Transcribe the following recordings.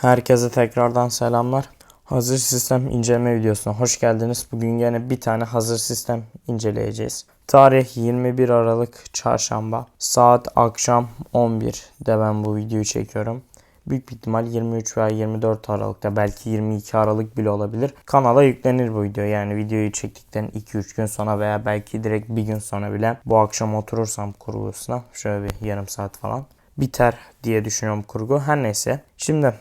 Herkese tekrardan selamlar. Hazır sistem inceleme videosuna hoş geldiniz. Bugün yine bir tane hazır sistem inceleyeceğiz. Tarih 21 Aralık Çarşamba. Saat akşam 11'de ben bu videoyu çekiyorum. Büyük bir ihtimal 23 veya 24 Aralık'ta belki 22 Aralık bile olabilir. Kanala yüklenir bu video. Yani videoyu çektikten 2-3 gün sonra veya belki direkt bir gün sonra bile bu akşam oturursam kurgusuna şöyle bir yarım saat falan biter diye düşünüyorum kurgu. Her neyse. Şimdi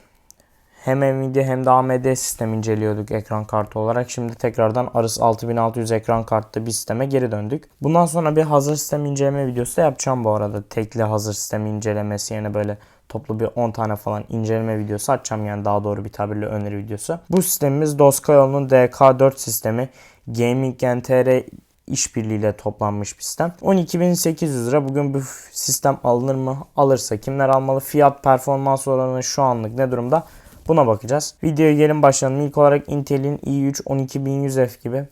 hem Nvidia hem de AMD sistem inceliyorduk ekran kartı olarak. Şimdi tekrardan Asus 6600 ekran kartlı bir sisteme geri döndük. Bundan sonra bir hazır sistem inceleme videosu da yapacağım bu arada. Tekli hazır sistem incelemesi yerine böyle toplu bir 10 tane falan inceleme videosu açacağım yani daha doğru bir tabirle öneri videosu. Bu sistemimiz Doskayo'nun DK4 sistemi Gaming NTR işbirliğiyle toplanmış bir sistem. 12.800 lira. Bugün bu sistem alınır mı? Alırsa kimler almalı? Fiyat performans oranı şu anlık ne durumda? Buna bakacağız. Videoya gelin başlayalım. İlk olarak Intel'in i3 12100F gibi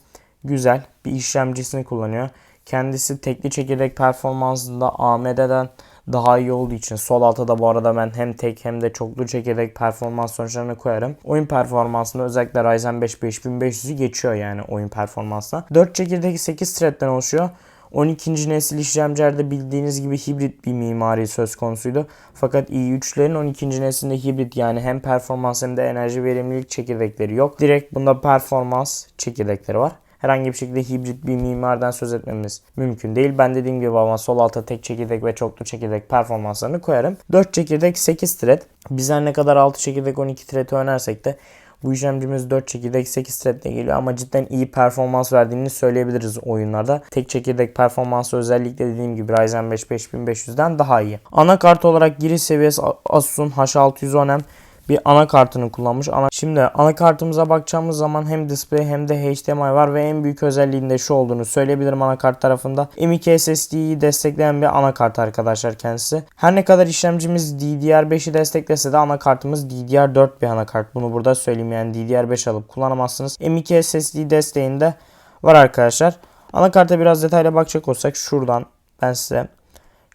güzel bir işlemcisini kullanıyor. Kendisi tekli çekirdek performansında AMD'den daha iyi olduğu için sol alta da bu arada ben hem tek hem de çoklu çekirdek performans sonuçlarını koyarım. Oyun performansında özellikle Ryzen 5 5500'ü geçiyor yani oyun performansına. 4 çekirdek 8 threadden oluşuyor. 12. nesil işlemcilerde bildiğiniz gibi hibrit bir mimari söz konusuydu. Fakat i3'lerin 12. neslinde hibrit yani hem performans hem de enerji verimlilik çekirdekleri yok. Direkt bunda performans çekirdekleri var herhangi bir şekilde hibrit bir mimardan söz etmemiz mümkün değil. Ben dediğim gibi ama sol alta tek çekirdek ve çoklu çekirdek performanslarını koyarım. 4 çekirdek 8 thread. Biz her ne kadar 6 çekirdek 12 thread önersek de bu işlemcimiz 4 çekirdek 8 thread ile geliyor ama cidden iyi performans verdiğini söyleyebiliriz oyunlarda. Tek çekirdek performansı özellikle dediğim gibi Ryzen 5 5500'den daha iyi. Anakart olarak giriş seviyesi Asus'un H610M bir anakartını kullanmış. Ana Şimdi anakartımıza bakacağımız zaman hem display hem de HDMI var ve en büyük özelliğinde şu olduğunu söyleyebilirim anakart tarafında. M.2 SSD'yi destekleyen bir anakart arkadaşlar kendisi. Her ne kadar işlemcimiz DDR5'i desteklese de anakartımız DDR4 bir anakart. Bunu burada söyleyeyim yani DDR5 alıp kullanamazsınız. M.2 SSD desteğinde var arkadaşlar. Anakarta biraz detaylı bakacak olsak şuradan ben size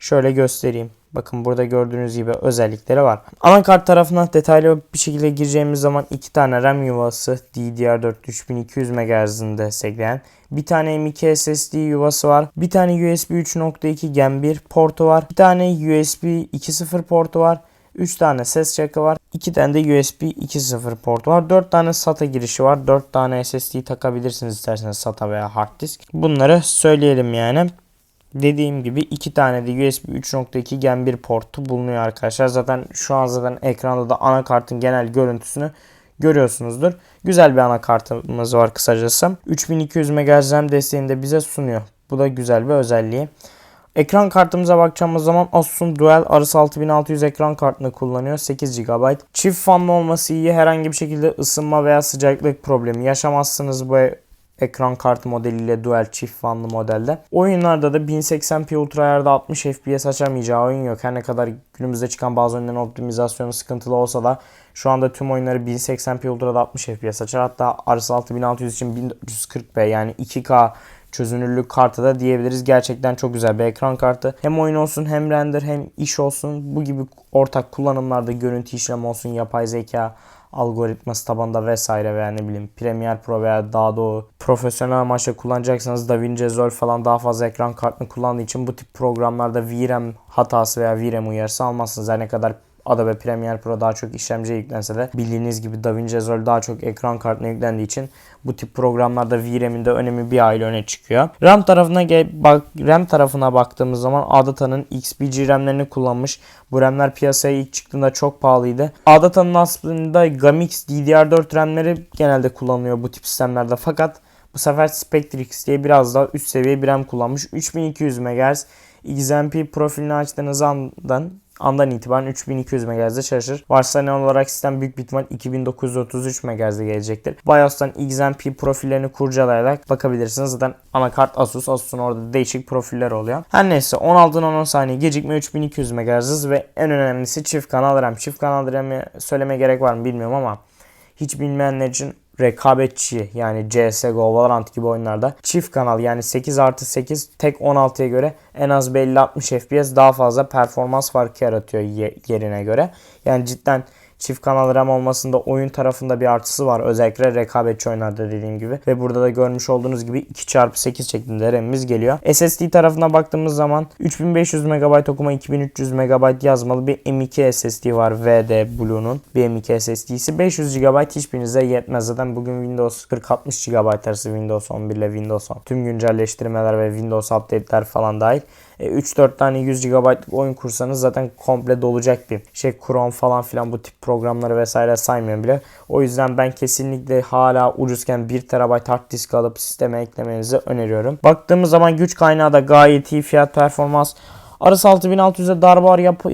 şöyle göstereyim. Bakın burada gördüğünüz gibi özellikleri var. Anakart tarafına detaylı bir şekilde gireceğimiz zaman iki tane RAM yuvası DDR4 3200 MHz'ini destekleyen bir tane M.2 SSD yuvası var. Bir tane USB 3.2 Gen 1 portu var. Bir tane USB 2.0 portu var. 3 tane ses jack'ı var. 2 tane de USB 2.0 portu var. 4 tane SATA girişi var. 4 tane SSD takabilirsiniz isterseniz SATA veya hard disk. Bunları söyleyelim yani. Dediğim gibi iki tane de USB 3.2 Gen 1 portu bulunuyor arkadaşlar. Zaten şu an zaten ekranda da anakartın genel görüntüsünü görüyorsunuzdur. Güzel bir anakartımız var kısacası. 3200 MHz RAM desteğini de bize sunuyor. Bu da güzel bir özelliği. Ekran kartımıza bakacağımız zaman Asus'un Dual RS 6600 ekran kartını kullanıyor. 8 GB. Çift fanlı olması iyi. Herhangi bir şekilde ısınma veya sıcaklık problemi yaşamazsınız bu ekran kartı modeliyle dual çift fanlı modelde. Oyunlarda da 1080p Ultra ayarda 60 FPS açamayacağı oyun yok. Her ne kadar günümüzde çıkan bazı oyunların optimizasyonu sıkıntılı olsa da şu anda tüm oyunları 1080p Ultra'da 60 FPS açar. Hatta RS 6600 için 1440p yani 2K çözünürlük kartı da diyebiliriz. Gerçekten çok güzel bir ekran kartı. Hem oyun olsun hem render hem iş olsun. Bu gibi ortak kullanımlarda görüntü işlem olsun, yapay zeka algoritması tabanda vesaire veya ne bileyim Premiere Pro veya daha da profesyonel amaçla kullanacaksanız DaVinci Resolve falan daha fazla ekran kartını kullandığı için bu tip programlarda VRAM hatası veya VRAM uyarısı almazsınız. Her ne kadar Adobe Premiere Pro daha çok işlemciye yüklense de bildiğiniz gibi DaVinci Resolve daha çok ekran kartına yüklendiği için bu tip programlarda VRAM'in de önemi bir aile öne çıkıyor. RAM tarafına bak RAM tarafına baktığımız zaman Adata'nın XPG RAM'lerini kullanmış. Bu RAM'ler piyasaya ilk çıktığında çok pahalıydı. Adata'nın aslında Gamix DDR4 RAM'leri genelde kullanılıyor bu tip sistemlerde fakat bu sefer Spectrix diye biraz daha üst seviye bir RAM kullanmış. 3200 MHz XMP profilini açtığınız andan andan itibaren 3200 MHz'de çalışır. Varsayılan olarak sistem büyük bir ihtimal 2933 MHz'de gelecektir. BIOS'tan XMP profillerini kurcalayarak bakabilirsiniz. Zaten anakart Asus. Asus'un orada değişik profiller oluyor. Her neyse 16'dan 10 saniye gecikme 3200 MHz ve en önemlisi çift kanal RAM. Çift kanal RAM'i söyleme gerek var mı bilmiyorum ama hiç bilmeyenler için rekabetçi yani CSGO, Valorant gibi oyunlarda çift kanal yani 8 artı 8 tek 16'ya göre en az belli 60 FPS daha fazla performans farkı yaratıyor yerine göre. Yani cidden Çift kanal RAM olmasında oyun tarafında bir artısı var. Özellikle rekabetçi oyunlarda dediğim gibi. Ve burada da görmüş olduğunuz gibi 2x8 şeklinde RAM'imiz geliyor. SSD tarafına baktığımız zaman 3500 MB okuma 2300 MB yazmalı bir M2 SSD var VD Blue'nun bir M2 SSD'si. 500 GB hiçbirinize yetmez. Zaten bugün Windows 40-60 GB arası Windows 11 ile Windows 10. Tüm güncelleştirmeler ve Windows update'ler falan dahil. 3-4 tane 100 GB'lık oyun kursanız zaten komple dolacak bir şey. Chrome falan filan bu tip programları vesaire saymıyorum bile. O yüzden ben kesinlikle hala ucuzken 1 TB hard disk alıp sisteme eklemenizi öneriyorum. Baktığımız zaman güç kaynağı da gayet iyi fiyat performans. Arası 6600'e darboğaz, yap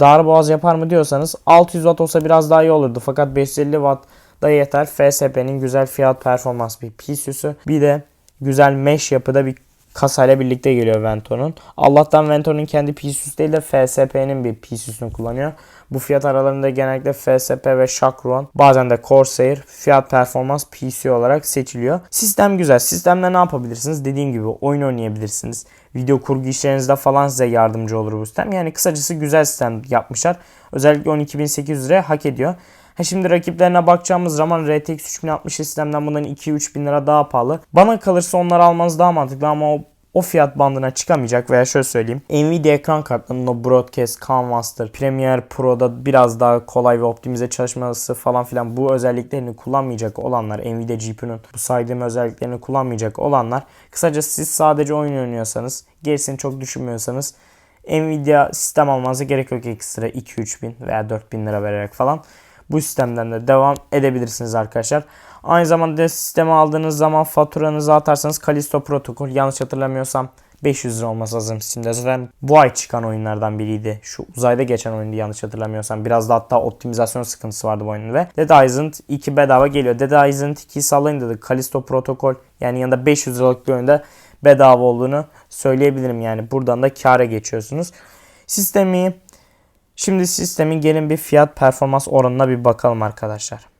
darboğaz yapar mı diyorsanız 600 Watt olsa biraz daha iyi olurdu. Fakat 550 Watt da yeter. FSP'nin güzel fiyat performans bir PCU'su. Bir de güzel mesh yapıda bir kasayla birlikte geliyor Vento'nun. Allah'tan Vento'nun kendi PCU'su değil de FSP'nin bir PCU'sunu kullanıyor. Bu fiyat aralarında genellikle FSP ve Chakron bazen de Corsair fiyat performans PC olarak seçiliyor. Sistem güzel. Sistemde ne yapabilirsiniz? Dediğim gibi oyun oynayabilirsiniz. Video kurgu işlerinizde falan size yardımcı olur bu sistem. Yani kısacası güzel sistem yapmışlar. Özellikle 12800 liraya hak ediyor. Ha şimdi rakiplerine bakacağımız zaman RTX 3060 sistemden bunların 2-3 bin lira daha pahalı. Bana kalırsa onları almanız daha mantıklı ama o o fiyat bandına çıkamayacak veya şöyle söyleyeyim. Nvidia ekran kartlarının o Broadcast, Canvas'tır, Premiere Pro'da biraz daha kolay ve optimize çalışması falan filan bu özelliklerini kullanmayacak olanlar, Nvidia GPU'nun bu saydığım özelliklerini kullanmayacak olanlar, kısaca siz sadece oyun oynuyorsanız, gerisini çok düşünmüyorsanız Nvidia sistem almanıza gerek yok ekstra 2-3 bin veya 4 bin lira vererek falan. Bu sistemden de devam edebilirsiniz arkadaşlar. Aynı zamanda sistemi aldığınız zaman faturanızı atarsanız Kalisto protokol yanlış hatırlamıyorsam 500 lira olması lazım Steam'de. Zaten bu ay çıkan oyunlardan biriydi. Şu uzayda geçen oyundu yanlış hatırlamıyorsam. Biraz da hatta optimizasyon sıkıntısı vardı bu oyunun ve Dead Island 2 bedava geliyor. Dead Island 2'yi sallayın dedik. Kalisto protokol yani yanında 500 liralık bir oyunda bedava olduğunu söyleyebilirim. Yani buradan da kâra geçiyorsunuz. Sistemi Şimdi sistemin gelin bir fiyat performans oranına bir bakalım arkadaşlar.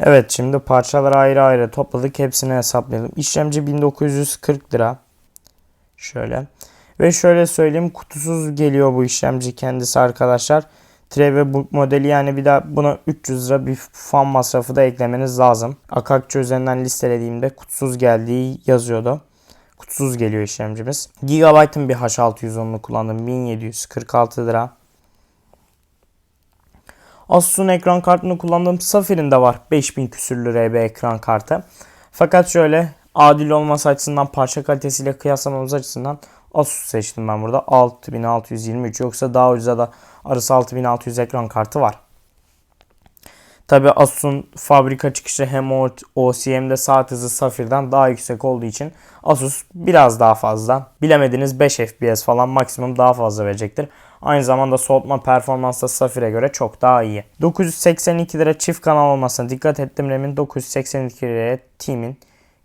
Evet şimdi parçaları ayrı ayrı topladık. Hepsini hesaplayalım. İşlemci 1940 lira. Şöyle. Ve şöyle söyleyeyim kutusuz geliyor bu işlemci kendisi arkadaşlar. Treve bu modeli yani bir daha buna 300 lira bir fan masrafı da eklemeniz lazım. Akakçı üzerinden listelediğimde kutusuz geldiği yazıyordu. Kutusuz geliyor işlemcimiz. Gigabyte'ın bir H610'unu kullandım. 1746 lira. Asus'un ekran kartını kullandığım Safir'in de var 5000 küsürlü RB ekran kartı. Fakat şöyle adil olması açısından parça kalitesiyle kıyaslamamız açısından Asus seçtim ben burada. 6623 yoksa daha ucuza da arası 6600 ekran kartı var. Tabi Asus'un fabrika çıkışı hem OCM'de saat hızı Safir'den daha yüksek olduğu için Asus biraz daha fazla bilemediniz 5 FPS falan maksimum daha fazla verecektir. Aynı zamanda soğutma performansı da Safir'e göre çok daha iyi. 982 lira çift kanal olmasına dikkat ettim. RAM'in 982 liraya Team'in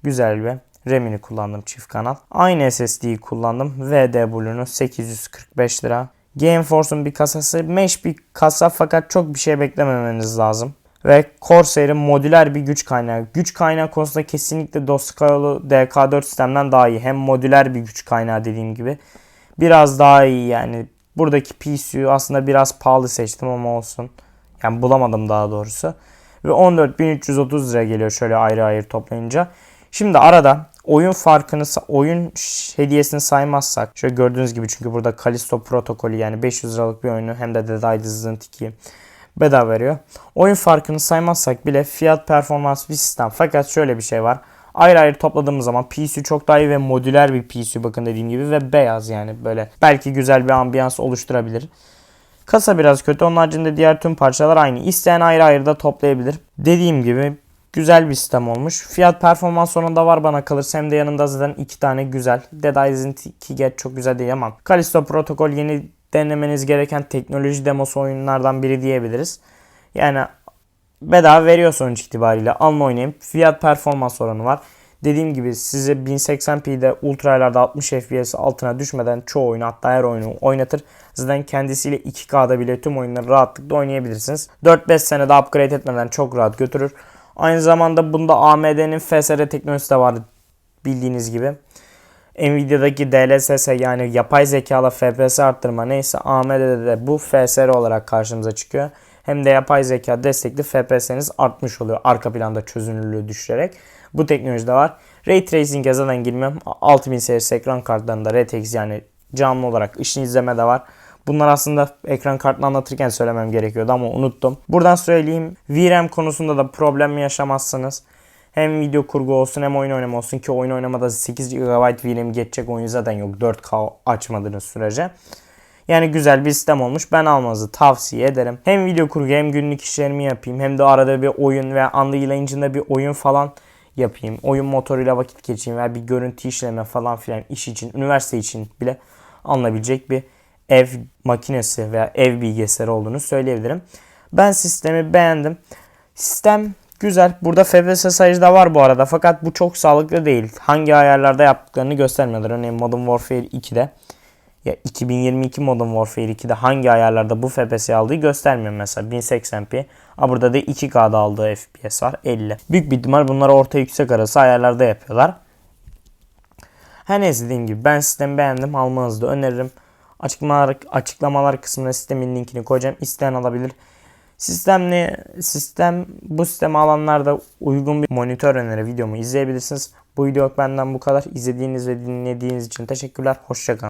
güzel bir RAM'ini kullandım çift kanal. Aynı SSD'yi kullandım. VD 845 lira. GameForce'un bir kasası mesh bir kasa fakat çok bir şey beklememeniz lazım. Ve Corsair'in modüler bir güç kaynağı. Güç kaynağı konusunda kesinlikle Doscalo DK4 sistemden daha iyi. Hem modüler bir güç kaynağı dediğim gibi. Biraz daha iyi yani Buradaki PCU aslında biraz pahalı seçtim ama olsun. Yani bulamadım daha doğrusu. Ve 14.330 lira geliyor şöyle ayrı ayrı toplayınca. Şimdi arada oyun farkını, oyun hediyesini saymazsak. Şöyle gördüğünüz gibi çünkü burada Kalisto protokolü yani 500 liralık bir oyunu hem de Dead Island 2 bedava veriyor. Oyun farkını saymazsak bile fiyat performans bir sistem. Fakat şöyle bir şey var. Ayrı ayrı topladığımız zaman PC çok daha iyi ve modüler bir PC bakın dediğim gibi ve beyaz yani böyle belki güzel bir ambiyans oluşturabilir. Kasa biraz kötü. Onun haricinde diğer tüm parçalar aynı. İsteyen ayrı ayrı da toplayabilir. Dediğim gibi güzel bir sistem olmuş. Fiyat performans sonunda var bana kalırsa hem de yanında zaten iki tane güzel. Dead Island 2 Get çok güzel değil ama Callisto Protocol yeni denemeniz gereken teknoloji demosu oyunlardan biri diyebiliriz. Yani bedava veriyor sonuç itibariyle. Alın oynayın. Fiyat performans oranı var. Dediğim gibi size 1080p'de ultralarda 60 FPS altına düşmeden çoğu oyunu hatta her oyunu oynatır. Zaten kendisiyle 2K'da bile tüm oyunları rahatlıkla oynayabilirsiniz. 4-5 senede upgrade etmeden çok rahat götürür. Aynı zamanda bunda AMD'nin FSR teknolojisi de var bildiğiniz gibi. Nvidia'daki DLSS yani yapay zekalı FPS arttırma neyse AMD'de de bu FSR olarak karşımıza çıkıyor. Hem de yapay zeka destekli FPS'niz artmış oluyor arka planda çözünürlüğü düşürerek. Bu teknoloji de var. Ray Tracing'e zaten girmem. 6000 serisi ekran kartlarında RTX yani canlı olarak ışın izleme de var. Bunlar aslında ekran kartını anlatırken söylemem gerekiyordu ama unuttum. Buradan söyleyeyim. VRAM konusunda da problem yaşamazsınız. Hem video kurgu olsun hem oyun oynama olsun ki oyun oynamada 8 GB VRAM geçecek oyun zaten yok 4K açmadığınız sürece. Yani güzel bir sistem olmuş. Ben almanızı tavsiye ederim. Hem video kurgu hem günlük işlerimi yapayım. Hem de arada bir oyun veya Unreal Engine'da bir oyun falan yapayım. Oyun motoruyla vakit geçireyim veya bir görüntü işleme falan filan iş için, üniversite için bile alınabilecek bir ev makinesi veya ev bilgisayarı olduğunu söyleyebilirim. Ben sistemi beğendim. Sistem güzel. Burada FPS sayıcı da var bu arada. Fakat bu çok sağlıklı değil. Hangi ayarlarda yaptıklarını göstermiyorlar. Örneğin Modern Warfare 2'de ya 2022 Modern Warfare 2'de hangi ayarlarda bu FPS'i aldığı göstermiyor mesela 1080p. Ama burada da 2K'da aldığı FPS var 50. Büyük bir ihtimal bunları orta yüksek arası ayarlarda yapıyorlar. Her neyse dediğim gibi ben sistemi beğendim. Almanızı da öneririm. Açıklamalar, açıklamalar kısmına sistemin linkini koyacağım. İsteyen alabilir. Sistemli sistem bu sistemi alanlar da uygun bir monitör öneri videomu izleyebilirsiniz. Bu video benden bu kadar. İzlediğiniz ve dinlediğiniz için teşekkürler. Hoşçakalın.